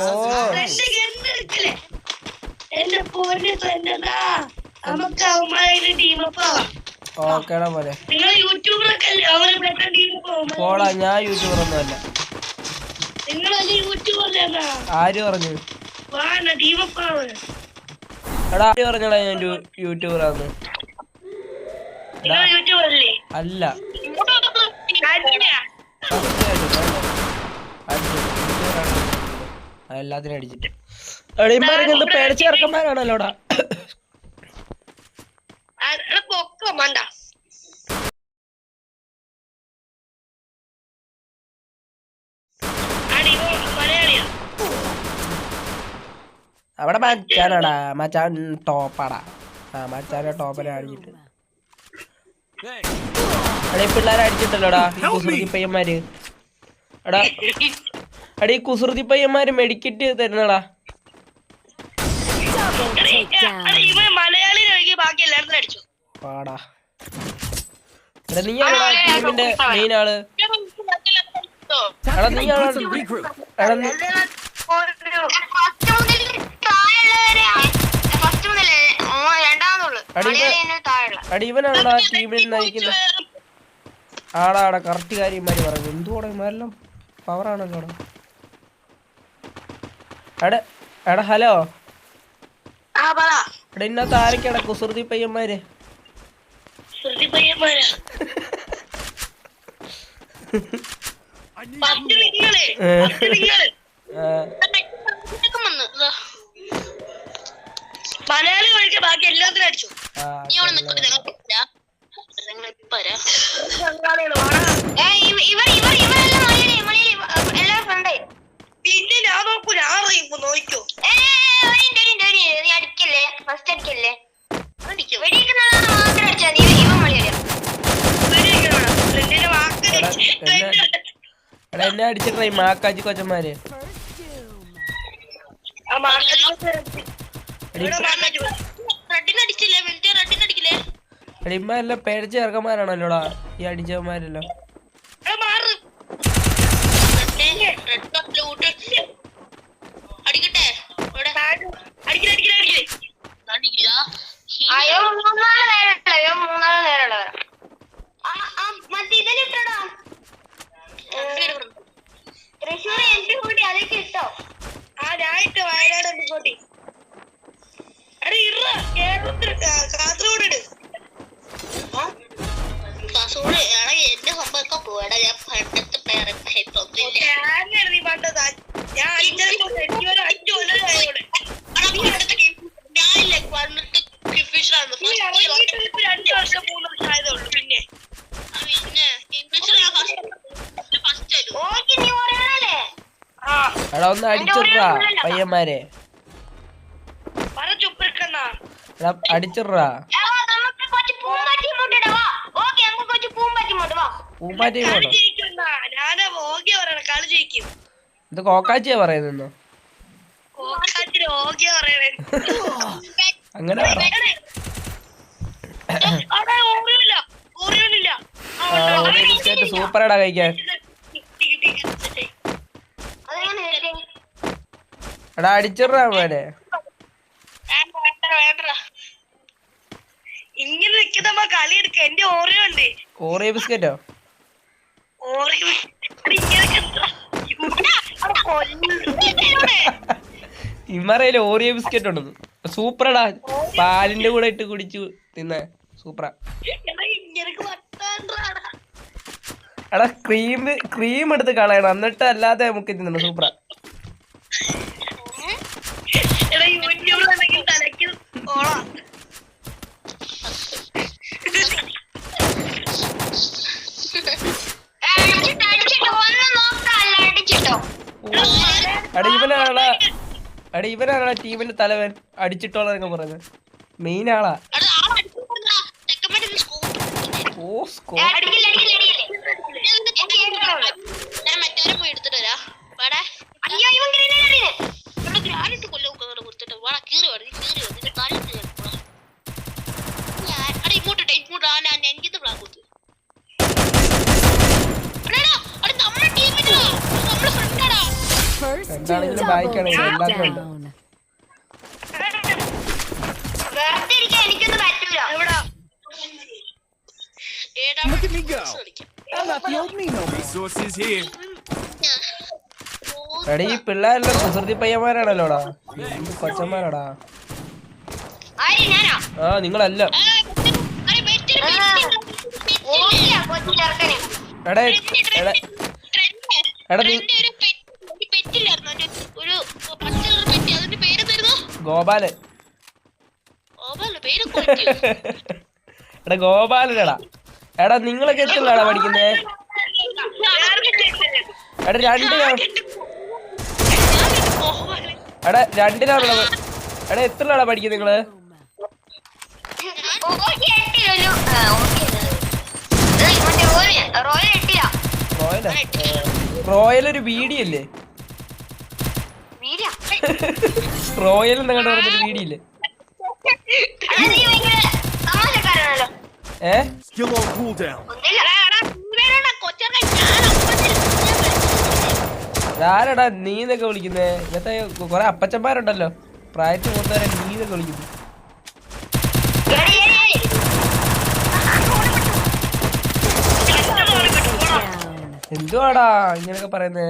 ഓ. നമുക്ക് ഓക്കേടാ പോലെ പോടാ ഞാൻ യൂട്യൂബർ ഒന്നുമല്ല ആര് പറഞ്ഞു? എടാ ആര് പറഞ്ഞടാ ഞാൻ യൂട്യൂബറാന്ന്? അല്ല. എല്ലാത്തിനും അടിച്ചിട്ട്. എടീമാരൊക്കെ പേടിച്ച് എടാ പൊക്കോ മണ്ട. അവിടെ മച്ചാനാടാ മച്ചാൻ ടോപ്പാടാ. ആ മച്ചാനെ ടോപ്പിനെ അടിച്ചിട്ട്. എടാ പിള്ളേരെ അടിച്ചിട്ടല്ലോടാ? പയ്യന്മാര്. എടാ ഈ കുസൃതി പയ്യന്മാര് മെഡിക്കറ്റ് തരുന്നടാ. പാടാ. നീ ടീമിന്റെ മെയിൻ ആൾ. എടാ നീയാണോ എടാ നീ അടി ടീമിൽ നയിക്കുന്നത്? ആടാ ആടാ കറക്റ്റ് കാര്യന്മാര് പറഞ്ഞു എന്തുകൂടെ ഇമാരെല്ലാം പവറാണല്ലോ എടാ എടാ ഹലോ. എടാ ഇന്നത്തെ ആരൊക്കെയാടാ കുസൃതി പയ്യന്മാര്. മലയാളി ഒഴികെ ബാക്കി എല്ലാത്തിനും അടിച്ചു. നീ അവിടെ നിൽക്കട്ടെ ഞങ്ങൾ വരാം. ഞങ്ങൾ ഇപ്പൊ വരാം. വാടാ. ഏ, ഇവർ ഇവർ മലയാളി മലയാളി പിന്നെ ഞാൻ നോക്കൂ ഞാൻ അറിയിപ്പോ നോക്കോ നീ അടിക്കല്ലേ ഫസ്റ്റ് അടിക്കല്ലേ വെടിയിക്കുന്നതാണ് മാത്രം അടിച്ചാൽ നീ ഇവൻ മലയാളിയാ എന്റെ വാക്ക് എടാ, എന്നെ- എടാ എന്നെ അടിച്ചിട്ടാ ഈ മാക്കാച്ചി കൊച്ചന്മാര് ആ മാർക്കറ്റ് എടീ റെഡിന് അടിച്ചില്ലേ മിനിറ്റ് അടിച്ചിട്ടേ മാക്കാജി കൊച്ചന്മാര്? ഇമ്മാരെല്ലാം പേടിച്ച ഇറക്കന്മാരാണല്ലോടാ ഈ അടിച്ചവന്മാരല്ലോ. അടിക്കട്ടെ? അയ്യോ കാസർഗോഡ് കാസർഗോഡ് എന്റെ സംഭവമൊക്കെ പോയടാ ഞാൻ പണ്ടത്തെ ഞാനില്ലേ പണ്ടത്തെ. കിഫിഷറാണ് രണ്ടു വർഷം മൂന്ന് വർഷം ആയതേ ഉള്ളൂ പിന്നെ. പിന്നെ എടാ ഒന്ന് അടിച്ചിട്ടാ പയ്യന്മാരെ. ജയിക്കും. ഇത് കോക്കാച്ചിയാ പറയുന്നോ അങ്ങനെ സൂപ്പറാടാ കഴിക്കാൻ? എടാ അടിച്ചിട്രാ മോനെ കളി എടുക്ക എന്റെ ഓറിയോ ഉണ്ട്. ഓറിയോ ബിസ്ക്കറ്റോ? ഓറിയോ ഇമ്മറയിൽ ഓറിയോ ബിസ്ക്കറ്റ് ഉണ്ടത്. സൂപ്പറടാ. പാലിന്റെ കൂടെ ഇട്ട് കുടിച്ചു തിന്ന. സൂപ്പറാ. എടാ ക്രീം ക്രീം എടുത്ത് കളയണം. എന്നിട്ട് അല്ലാതെ നമുക്ക് തിന്നണം സൂപ്പറാ എടാ യൂട്യൂബിലാണെങ്കിൽ തലയ്ക്ക് ഓളാ ഏ, അടിച്ചിട്ടോ, അടിച്ചിട്ടോ, ഒന്ന് നോക്കാല്ല, അടിച്ചിട്ടോ. ഇവനാളാ അടി ഇവനാളാ ടീമിന്റെ തലവൻ. അടിച്ചിട്ടോളാന്നൊക്കെ പറയുന്നത് മെയിൻ ആളാ. ഓ സ്കോ എന്താണെങ്കിലും വായിക്കണെങ്കിൽ എല്ലാത്തിനും ഉണ്ട്. Look at me go. I'm not the. Resources here. എടാ ഈ പിള്ളേരെല്ലാം കുസൃതി പയ്യന്മാരാണല്ലോടാ? പച്ചന്മാരാടാ കൊച്ചന്മാരാടാ. ആ നിങ്ങളല്ല. എടാ എടാ. ഗോപാലൻ. കുറയ്ക്കോ. എടാ ഗോപാലനടാ. എടാ നിങ്ങളൊക്കെ എത്തുന്നതാണോ പഠിക്കുന്നേ? എടാ രണ്ട് ഞാൻ എടാ രണ്ടിനാണോ എടാ എത്രയാടാ പഠിക്കുന്നത് നിങ്ങൾ? റോയൽ ഒരു വീഡിയോ റോയലാ റോയൽ വീഡിയോ പറഞ്ഞൊരു വീഡിയല്ലേ നീ എന്നൊക്കെ ആരടാ വിളിക്കുന്നേ? ഇന്നത്തെ കൊറേ അപ്പച്ചന്മാരുണ്ടല്ലോ. പ്രായത്തിൽ മൂത്തവരെ വിളിക്കുന്നു. എടി, എടി, എടി. Down. എന്തുവാടാ ഇങ്ങനെയൊക്കെ പറയുന്നേ?